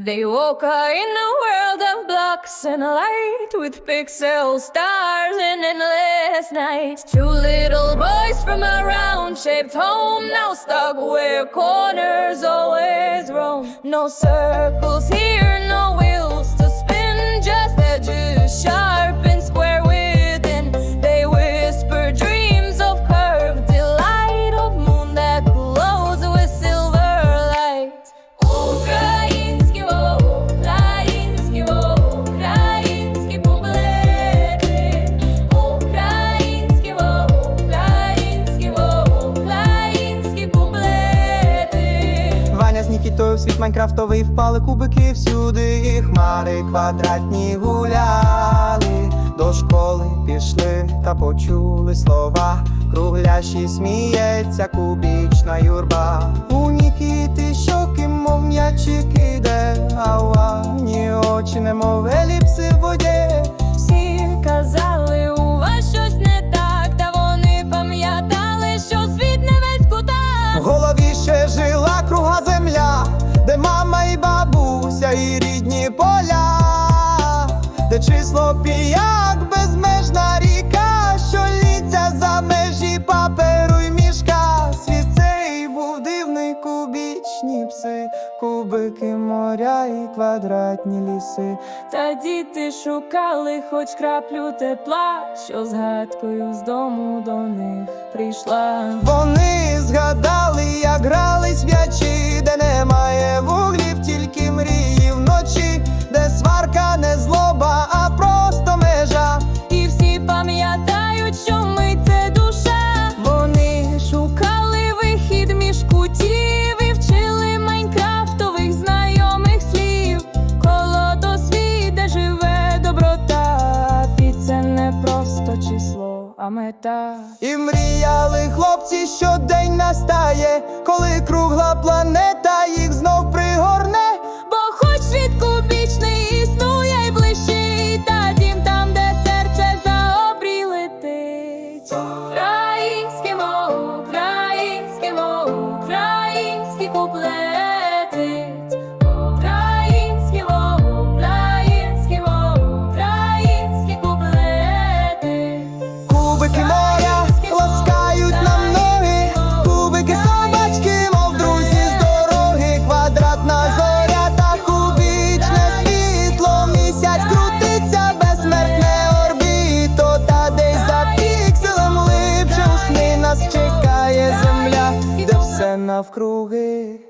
They woke up in a world of blocks and light with pixel stars and endless nights. Two little boys from a round shaped home now stuck where corners always roam. No circles here, В світ майнкрафтовий впали кубики всюди, і хмари квадратні гуляли. До школи пішли та почули слова. Кругляші сміється кубічна юрба. У Нікіти щоки, мов м'ячі киде, а у Ані очі, немов де число піяк, безмежна ріка, що літься за межі паперу й мішка. Світ цей був дивний кубічні пси, кубики моря і квадратні ліси. Та діти шукали хоч краплю тепла, що згадкою з дому до них прийшла. Вони згадали, мета. І мріяли хлопці, що день настає, коли кругла планета їх знов пригорне. Бо хоч світ кубічний існує й ближчий, та дім там, де серце за обрій летить. Українські мов, українські мов, українські куплети. навкруги.